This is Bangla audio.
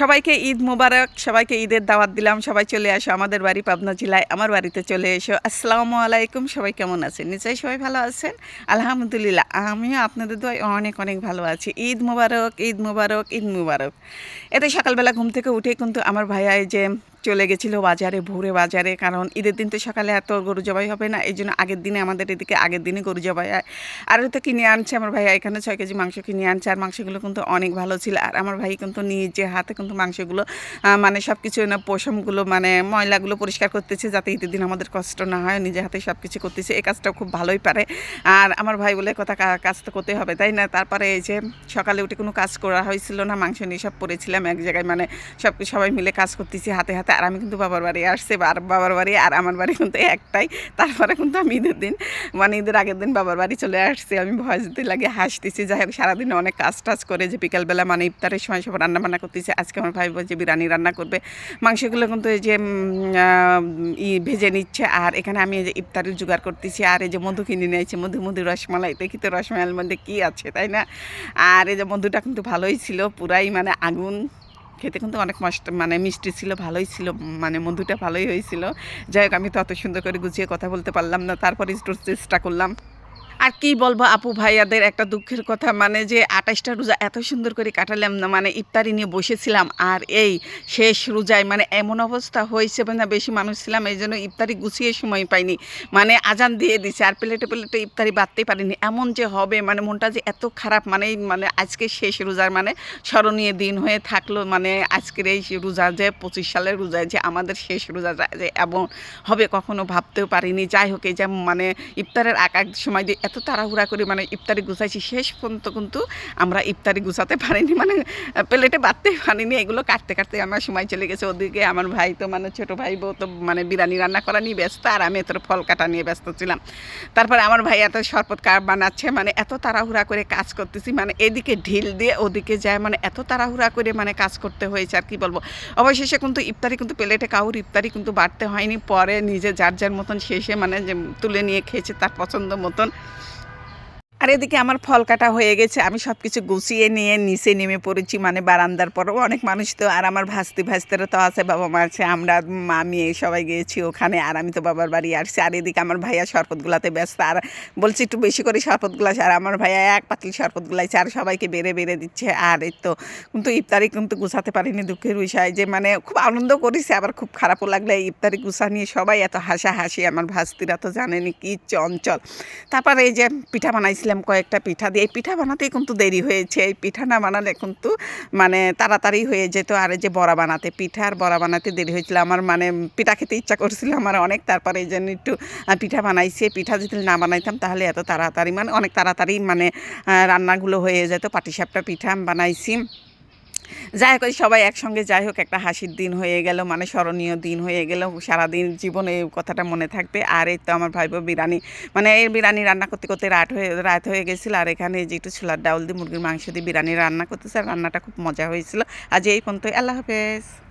সবাইকে ঈদ মোবারক, সবাইকে ঈদের দাওয়াত দিলাম। সবাই চলে আসো আমাদের বাড়ি, পাবনা জেলায়। আমার বাড়িতে চলে এসো। আসসালামু আলাইকুম, সবাই কেমন আছেন? নিশ্চয়ই সবাই ভালো আছেন? আলহামদুলিল্লাহ, আমিও আপনাদের দোয়ায় অনেক অনেক ভালো আছি। ঈদ মোবারক ঈদ মোবারক ঈদ মোবারক। এতে সকালবেলা ঘুম থেকে উঠে কিন্তু আমার ভাইয়া এই যে চলে গেছিল বাজারে, ভোরে বাজারে। কারণ ঈদের দিন তো সকালে এত গরু জবাই হবে না এই জন্য আগের দিনে আমাদের এদিকে আগের দিনে গরু জবাই হয়। আর তো কিনে আনছে আমার ভাইয়া, এখানে ছয় কেজি মাংস কিনে আনছে। আর মাংসগুলো কিন্তু অনেক ভালো ছিল। আর আমার ভাই কিন্তু নিজে হাতে কিন্তু মাংসগুলো মানে সব কিছু না পশমগুলো মানে ময়লাগুলো পরিষ্কার করতেছে যাতে ঈদের দিন আমাদের কষ্ট না হয়। নিজে হাতে সব কিছু করতেছে, এই কাজটা খুব ভালোই পারে। আর আমার ভাই বলে, কথা কাজ তো করতে হবে, তাই না? তারপরে এই যে সকালে উঠে কোনো কাজ করা হয়েছিল না, মাংস নিয়ে সব পড়েছিলাম এক জায়গায় মানে সব সবাই মিলে কাজ করতেছি হাতে হাতে। আর আমি কিন্তু বাবার বাড়ি আসছে, আর বাবার বাড়ি আর আমার বাড়ি কিন্তু একটাই। তারপরে কিন্তু আমি ঈদের দিন মানে ঈদের আগের দিন বাবার বাড়ি চলে আসছি। আমি ভয় দিতে লাগে হাসতেছি। যাই হোক, সারাদিন অনেক কাজ টাজ করে যে বিকালবেলা মানে ইফতারের সময় সব রান্না বান্না করতেছে। আজকে আমার ভাই বলছে, বিরিয়ানি রান্না করবে। মাংসগুলো কিন্তু এই যে ই ভেজে নিচ্ছে। আর এখানে আমি এই যে ইফতারের জোগাড় করতেছি। আর এই যে মধু কিনে নিয়েছি, মধু মধু রসমালাই। দেখি তো রসমালাইয়ের মধ্যে কী আছে, তাই না? আর এই যে মধুটা কিন্তু ভালোই ছিল, পুরাই মানে আগুন। খেতে কিন্তু অনেক মস্ত মানে মিষ্টি ছিল, ভালোই ছিল মানে মধুটা ভালোই হয়েছিল। যাই হোক, আমি তো অত সুন্দর করে গুছিয়ে কথা বলতে পারলাম না, তারপরে একটু চেষ্টা করলাম। আর কি বলব আপু ভাইয়াদের একটা দুঃখের কথা মানে যে আঠাশটা রোজা এত সুন্দর করে কাটালাম না মানে ইফতারি নিয়ে বসেছিলাম আর এই শেষ রোজায় মানে এমন অবস্থা হয়েছে মানে বেশি মানুষ ছিলাম, এই জন্য ইফতারি গুছিয়ে সময় পাইনি মানে আজান দিয়ে দিছে আর প্লেটে প্লেটে ইফতারি বাঁধতেই পারিনি। এমন যে হবে মানে মনটা যে এত খারাপ মানে মানে আজকে শেষ রোজার মানে স্মরণীয় দিন হয়ে থাকল মানে আজকের এই রোজা যে, পঁচিশ সালের রোজায় যে, আমাদের শেষ রোজা যে, এমন হবে, কখনো ভাবতেও পারিনি। যাই হোক, এই যে মানে ইফতারের এক এক সময় যে এত তাড়াহুড়া করে মানে ইফতারি গুছাইছি, শেষ পর্যন্ত কিন্তু আমরা ইফতারি গুছাতে পারিনি মানে প্লেটে বাঁধতেই পারিনি, এগুলো কাটতে কাটতে আমার সময় চলে গেছে। ওদিকে আমার ভাই তো মানে ছোট ভাই বউ তো মানে বিরিয়ানি রান্না করা নিয়ে ব্যস্ত, আর আমি এত ফল কাটা নিয়ে ব্যস্ত ছিলাম। তারপরে আমার ভাই এত শরবত কা বানাচ্ছে মানে এত তাড়াহুড়া করে কাজ করতেছি মানে এদিকে ঢিল দিয়ে ওদিকে যায় মানে এত তাড়াহুড়া করে মানে কাজ করতে হয়েছে, আর কি বলব। অবশেষে কিন্তু ইফতারি কিন্তু প্লেটে কাউর ইফতারি কিন্তু বাড়তে হয়নি, পরে নিজে যার যার মতন শেষে মানে তুলে নিয়ে খেয়েছে তার পছন্দ মতন। আর এদিকে আমার ফল কাটা হয়ে গেছে, আমি সব কিছু গুছিয়ে নিয়ে নিচে নেমে পড়েছি মানে বারান্দার পরও অনেক মানুষ তো, আর আমার ভাস্তি ভাস্তিরা তো আছে, বাবা মা আছে, আমরা মামি সবাই গিয়েছি ওখানে, আর আমি তো বাবার বাড়ি আসছি। আর এদিকে আমার ভাইয়া শরবতগুলাতে ব্যস্ত, আর বলছি একটু বেশি করে শরবতগুলো আর আমার ভাইয়া এক পাতলি শরবত গুলাইছে আর সবাইকে বেড়ে বেড়ে দিচ্ছে। আর এই তো, কিন্তু ইফতারি কিন্তু গুছাতে পারিনি, দুঃখের বিষয় যে মানে খুব আনন্দ করেছে, আবার খুব খারাপও লাগলে ইফতারি গুছা নিয়ে। সবাই এত হাসাহাসি, আমার ভাস্তিরা তো জানেনি কি চঞ্চল। তারপরে এই যে পিঠা বানাইছিলাম কয়েকটা পিঠা দিয়ে। এই পিঠা বানাতেই কিন্তু দেরি হয়েছে। এই পিঠা না বানালে কিন্তু মানে তাড়াতাড়ি হয়ে যেত। আর যে বড়া বানাতে, পিঠা আর বড়া বানাতে দেরি হয়েছিল। আমার মানে পিঠা খেতে ইচ্ছা করছিল আমার অনেক। তারপরে এই জন্য একটু পিঠা বানাইছে। পিঠা যদি না বানাইতাম তাহলে এত তাড়াতাড়ি মানে অনেক তাড়াতাড়ি মানে রান্নাগুলো হয়ে যেত। পাটিসাপটা পিঠা বানাইছি। যাই হোক সবাই একসঙ্গে যাই হোক, একটা হাসির দিন হয়ে গেল মানে স্মরণীয় দিন হয়ে গেল, সারাদিন জীবনে এই কথাটা মনে থাকবে। আর এই তো আমার ভাইবো বিরিয়ানি মানে এই বিরিয়ানি রান্না করতে করতে রাত হয়ে রাত হয়ে গেছিল, আর এখানে যে একটু ছোলার ডাউল দিয়ে মুরগির মাংস দিয়ে বিরিয়ানি রান্না করতেছে, আর রান্নাটা খুব মজা হয়েছিল। আজ এই পর্যন্ত আল্লাহ হাফেজ।